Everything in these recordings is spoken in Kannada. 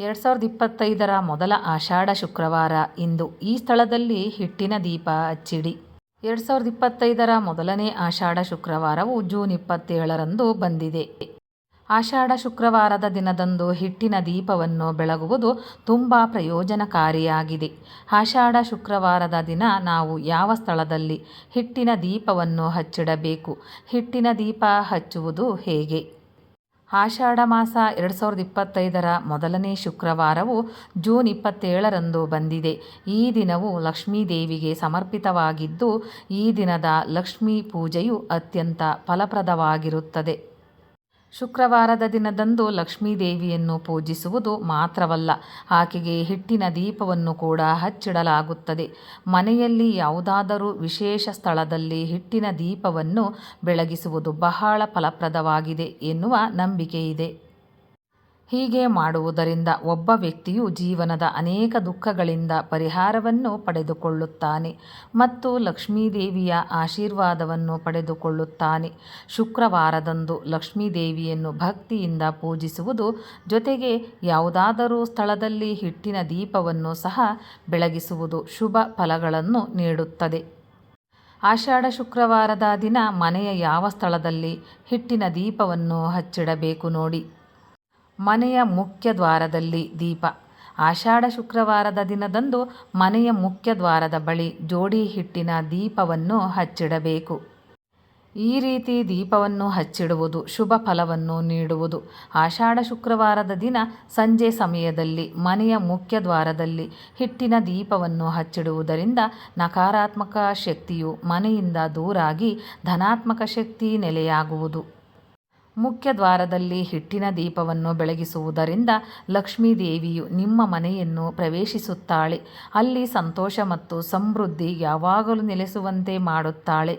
ಎರಡು ಸಾವಿರದ ಇಪ್ಪತ್ತೈದರ ಮೊದಲ ಆಷಾಢ ಶುಕ್ರವಾರ ಇಂದು ಈ ಸ್ಥಳದಲ್ಲಿ ಹಿಟ್ಟಿನ ದೀಪ ಹಚ್ಚಿಡಿ. ಎರಡು ಸಾವಿರದ ಇಪ್ಪತ್ತೈದರ ಮೊದಲನೇ ಆಷಾಢ ಶುಕ್ರವಾರವು ಜೂನ್ ಇಪ್ಪತ್ತೇಳರಂದು ಬಂದಿದೆ. ಆಷಾಢ ಶುಕ್ರವಾರದ ದಿನದಂದು ಹಿಟ್ಟಿನ ದೀಪವನ್ನು ಬೆಳಗುವುದು ತುಂಬ ಪ್ರಯೋಜನಕಾರಿಯಾಗಿದೆ. ಆಷಾಢ ಶುಕ್ರವಾರದ ದಿನ ನಾವು ಯಾವ ಸ್ಥಳದಲ್ಲಿ ಹಿಟ್ಟಿನ ದೀಪವನ್ನು ಹಚ್ಚಿಡಬೇಕು? ಹಿಟ್ಟಿನ ದೀಪ ಹಚ್ಚುವುದು ಹೇಗೆ? ಆಷಾಢ ಮಾಸ ಎರಡು ಸಾವಿರದ ಇಪ್ಪತ್ತೈದರ ಮೊದಲನೇ ಶುಕ್ರವಾರವು ಜೂನ್ ಇಪ್ಪತ್ತೇಳರಂದು ಬಂದಿದೆ. ಈ ದಿನವು ಲಕ್ಷ್ಮೀ ದೇವಿಗೆ ಸಮರ್ಪಿತವಾಗಿದ್ದು, ಈ ದಿನದ ಲಕ್ಷ್ಮೀ ಪೂಜೆಯು ಅತ್ಯಂತ ಫಲಪ್ರದವಾಗಿರುತ್ತದೆ. ಶುಕ್ರವಾರದ ದಿನದಂದು ಲಕ್ಷ್ಮೀ ದೇವಿಯನ್ನು ಪೂಜಿಸುವುದು ಮಾತ್ರವಲ್ಲ, ಆಕೆಗೆ ಹಿಟ್ಟಿನ ದೀಪವನ್ನು ಕೂಡ ಹಚ್ಚಿಡಲಾಗುತ್ತದೆ. ಮನೆಯಲ್ಲಿ ಯಾವುದಾದರೂ ವಿಶೇಷ ಸ್ಥಳದಲ್ಲಿ ಹಿಟ್ಟಿನ ದೀಪವನ್ನು ಬೆಳಗಿಸುವುದು ಬಹಳ ಫಲಪ್ರದವಾಗಿದೆ ಎನ್ನುವ ನಂಬಿಕೆಯಿದೆ. ಹೀಗೆ ಮಾಡುವುದರಿಂದ ಒಬ್ಬ ವ್ಯಕ್ತಿಯು ಜೀವನದ ಅನೇಕ ದುಃಖಗಳಿಂದ ಪರಿಹಾರವನ್ನು ಪಡೆದುಕೊಳ್ಳುತ್ತಾನೆ ಮತ್ತು ಲಕ್ಷ್ಮೀದೇವಿಯ ಆಶೀರ್ವಾದವನ್ನು ಪಡೆದುಕೊಳ್ಳುತ್ತಾನೆ. ಶುಕ್ರವಾರದಂದು ಲಕ್ಷ್ಮೀದೇವಿಯನ್ನು ಭಕ್ತಿಯಿಂದ ಪೂಜಿಸುವುದು ಜೊತೆಗೆ ಯಾವುದಾದರೂ ಸ್ಥಳದಲ್ಲಿ ಹಿಟ್ಟಿನ ದೀಪವನ್ನು ಸಹ ಬೆಳಗಿಸುವುದು ಶುಭ ಫಲಗಳನ್ನು ನೀಡುತ್ತದೆ. ಆಷಾಢ ಶುಕ್ರವಾರದ ದಿನ ಮನೆಯ ಯಾವ ಸ್ಥಳದಲ್ಲಿ ಹಿಟ್ಟಿನ ದೀಪವನ್ನು ಹಚ್ಚಿಡಬೇಕು ನೋಡಿ. ಮನೆಯ ಮುಖ್ಯ ದ್ವಾರದಲ್ಲಿ ದೀಪ. ಆಷಾಢ ಶುಕ್ರವಾರದ ದಿನದಂದು ಮನೆಯ ಮುಖ್ಯ ದ್ವಾರದ ಬಳಿ ಜೋಡಿ ಹಿಟ್ಟಿನ ದೀಪವನ್ನು ಹಚ್ಚಿಡಬೇಕು. ಈ ರೀತಿ ದೀಪವನ್ನು ಹಚ್ಚಿಡುವುದು ಶುಭ ಫಲವನ್ನು ನೀಡುವುದು. ಆಷಾಢ ಶುಕ್ರವಾರದ ದಿನ ಸಂಜೆ ಸಮಯದಲ್ಲಿ ಮನೆಯ ಮುಖ್ಯ ದ್ವಾರದಲ್ಲಿ ಹಿಟ್ಟಿನ ದೀಪವನ್ನು ಹಚ್ಚಿಡುವುದರಿಂದ ನಕಾರಾತ್ಮಕ ಶಕ್ತಿಯು ಮನೆಯಿಂದ ದೂರಾಗಿ ಧನಾತ್ಮಕ ಶಕ್ತಿ ನೆಲೆಯಾಗುವುದು. ಮುಖ್ಯ ದ್ವಾರದಲ್ಲಿ ಹಿಟ್ಟಿನ ದೀಪವನ್ನು ಬೆಳಗಿಸುವುದರಿಂದ ಲಕ್ಷ್ಮೀ ದೇವಿಯು ನಿಮ್ಮ ಮನೆಯನ್ನು ಪ್ರವೇಶಿಸುತ್ತಾಳೆ. ಅಲ್ಲಿ ಸಂತೋಷ ಮತ್ತು ಸಮೃದ್ಧಿ ಯಾವಾಗಲೂ ನೆಲೆಸುವಂತೆ ಮಾಡುತ್ತಾಳೆ.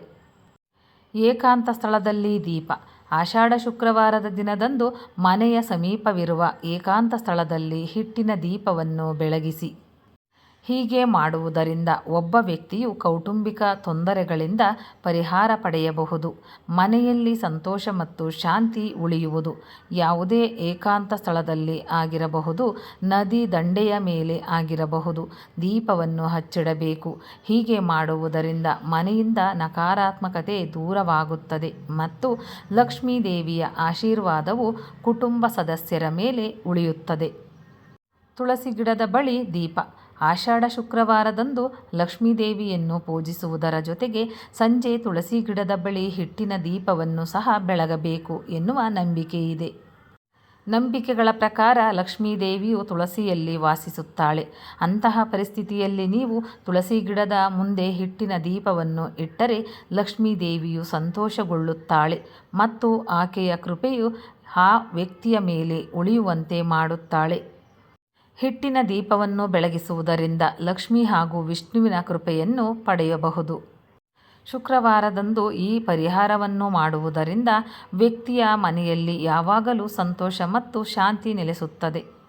ಏಕಾಂತ ಸ್ಥಳದಲ್ಲಿ ದೀಪ. ಆಷಾಢ ಶುಕ್ರವಾರದ ದಿನದಂದು ಮನೆಯ ಸಮೀಪವಿರುವ ಏಕಾಂತ ಸ್ಥಳದಲ್ಲಿ ಹಿಟ್ಟಿನ ದೀಪವನ್ನು ಬೆಳಗಿಸಿ. ಹೀಗೆ ಮಾಡುವುದರಿಂದ ಒಬ್ಬ ವ್ಯಕ್ತಿಯು ಕೌಟುಂಬಿಕ ತೊಂದರೆಗಳಿಂದ ಪರಿಹಾರ ಪಡೆಯಬಹುದು. ಮನೆಯಲ್ಲಿ ಸಂತೋಷ ಮತ್ತು ಶಾಂತಿ ಉಳಿಯುವುದು ಯಾವುದೇ ಏಕಾಂತ ಸ್ಥಳದಲ್ಲಿ ಆಗಿರಬಹುದು, ನದಿ ದಂಡೆಯ ಮೇಲೆ ಆಗಿರಬಹುದು, ದೀಪವನ್ನು ಹಚ್ಚಿಡಬೇಕು. ಹೀಗೆ ಮಾಡುವುದರಿಂದ ಮನೆಯಿಂದ ನಕಾರಾತ್ಮಕತೆ ದೂರವಾಗುತ್ತದೆ ಮತ್ತು ಲಕ್ಷ್ಮೀ ದೇವಿಯ ಆಶೀರ್ವಾದವು ಕುಟುಂಬ ಸದಸ್ಯರ ಮೇಲೆ ಉಳಿಯುತ್ತದೆ. ತುಳಸಿ ಗಿಡದ ಬಳಿ ದೀಪ. ಆಷಾಢ ಶುಕ್ರವಾರದಂದು ಲಕ್ಷ್ಮೀದೇವಿಯನ್ನು ಪೂಜಿಸುವುದರ ಜೊತೆಗೆ ಸಂಜೆ ತುಳಸಿ ಗಿಡದ ಬಳಿ ಹಿಟ್ಟಿನ ದೀಪವನ್ನು ಸಹ ಬೆಳಗಬೇಕು ಎನ್ನುವ ನಂಬಿಕೆಯಿದೆ ನಂಬಿಕೆಗಳ ಪ್ರಕಾರ ಲಕ್ಷ್ಮೀದೇವಿಯು ತುಳಸಿಯಲ್ಲಿ ವಾಸಿಸುತ್ತಾಳೆ. ಅಂತಹ ಪರಿಸ್ಥಿತಿಯಲ್ಲಿ ನೀವು ತುಳಸಿ ಗಿಡದ ಮುಂದೆ ಹಿಟ್ಟಿನ ದೀಪವನ್ನು ಇಟ್ಟರೆ ಲಕ್ಷ್ಮೀದೇವಿಯು ಸಂತೋಷಗೊಳ್ಳುತ್ತಾಳೆ ಮತ್ತು ಆಕೆಯ ಕೃಪೆಯು ಆ ವ್ಯಕ್ತಿಯ ಮೇಲೆ ಉಳಿಯುವಂತೆ ಮಾಡುತ್ತಾಳೆ. ಹಿಟ್ಟಿನ ದೀಪವನ್ನು ಬೆಳಗಿಸುವುದರಿಂದ ಲಕ್ಷ್ಮಿ ಹಾಗೂ ವಿಷ್ಣುವಿನ ಕೃಪೆಯನ್ನು ಪಡೆಯಬಹುದು. ಶುಕ್ರವಾರದಂದು ಈ ಪರಿಹಾರವನ್ನು ಮಾಡುವುದರಿಂದ ವ್ಯಕ್ತಿಯ ಮನೆಯಲ್ಲಿ ಯಾವಾಗಲೂ ಸಂತೋಷ ಮತ್ತು ಶಾಂತಿ ನೆಲೆಸುತ್ತದೆ.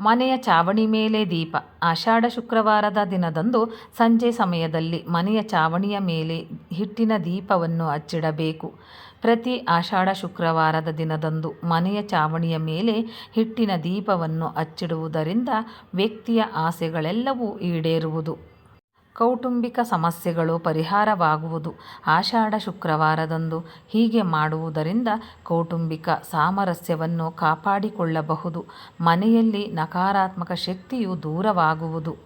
ಮನೆಯ ಚಾವಣಿ ಮೇಲೆ ದೀಪ. ಆಷಾಢ ಶುಕ್ರವಾರದ ದಿನದಂದು ಸಂಜೆ ಸಮಯದಲ್ಲಿ ಮನೆಯ ಚಾವಣಿಯ ಮೇಲೆ ಹಿಟ್ಟಿನ ದೀಪವನ್ನು ಅಚ್ಚಿಡಬೇಕು ಪ್ರತಿ ಆಷಾಢ ಶುಕ್ರವಾರದ ದಿನದಂದು ಮನೆಯ ಚಾವಣಿಯ ಮೇಲೆ ಹಿಟ್ಟಿನ ದೀಪವನ್ನು ಅಚ್ಚಿಡುವುದರಿಂದ ವ್ಯಕ್ತಿಯ ಆಸೆಗಳೆಲ್ಲವೂ ಈಡೇರುವುದು. ಕೌಟುಂಬಿಕ ಸಮಸ್ಯೆಗಳು ಪರಿಹಾರವಾಗುವುದು. ಆಷಾಢ ಶುಕ್ರವಾರದಂದು ಹೀಗೆ ಮಾಡುವುದರಿಂದ ಕೌಟುಂಬಿಕ ಸಾಮರಸ್ಯವನ್ನು ಕಾಪಾಡಿಕೊಳ್ಳಬಹುದು. ಮನೆಯಲ್ಲಿ ನಕಾರಾತ್ಮಕ ಶಕ್ತಿಯು ದೂರವಾಗುವುದು.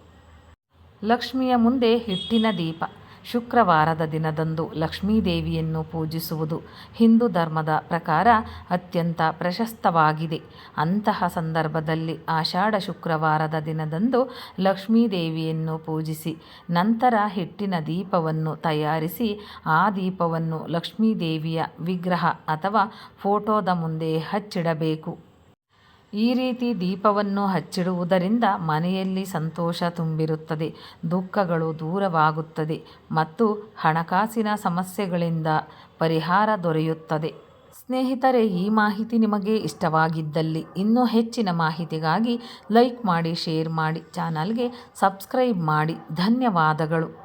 ಲಕ್ಷ್ಮಿಯ ಮುಂದೆ ಹಿಟ್ಟಿನ ದೀಪ. ಶುಕ್ರವಾರದ ದಿನದಂದು ಲಕ್ಷ್ಮೀದೇವಿಯನ್ನು ಪೂಜಿಸುವುದು ಹಿಂದೂ ಧರ್ಮದ ಪ್ರಕಾರ ಅತ್ಯಂತ ಪ್ರಶಸ್ತವಾಗಿದೆ. ಅಂತಹ ಸಂದರ್ಭದಲ್ಲಿ ಆಷಾಢ ಶುಕ್ರವಾರದ ದಿನದಂದು ಲಕ್ಷ್ಮೀದೇವಿಯನ್ನು ಪೂಜಿಸಿ, ನಂತರ ಹಿಟ್ಟಿನ ದೀಪವನ್ನು ತಯಾರಿಸಿ, ಆ ದೀಪವನ್ನು ಲಕ್ಷ್ಮೀದೇವಿಯ ವಿಗ್ರಹ ಅಥವಾ ಫೋಟೋದ ಮುಂದೆ ಹಚ್ಚಿಡಬೇಕು. ಈ ರೀತಿ ದೀಪವನ್ನು ಹಚ್ಚಿಡುವುದರಿಂದ ಮನೆಯಲ್ಲಿ ಸಂತೋಷ ತುಂಬಿರುತ್ತದೆ, ದುಃಖಗಳು ದೂರವಾಗುತ್ತದೆ ಮತ್ತು ಹಣಕಾಸಿನ ಸಮಸ್ಯೆಗಳಿಂದ ಪರಿಹಾರ ದೊರೆಯುತ್ತದೆ. ಸ್ನೇಹಿತರೆ, ಈ ಮಾಹಿತಿ ನಿಮಗೆ ಇಷ್ಟವಾಗಿದ್ದಲ್ಲಿ ಇನ್ನೂ ಹೆಚ್ಚಿನ ಮಾಹಿತಿಗಾಗಿ ಲೈಕ್ ಮಾಡಿ, ಶೇರ್ ಮಾಡಿ, ಚಾನಲ್ಗೆ ಸಬ್ಸ್ಕ್ರೈಬ್ ಮಾಡಿ. ಧನ್ಯವಾದಗಳು.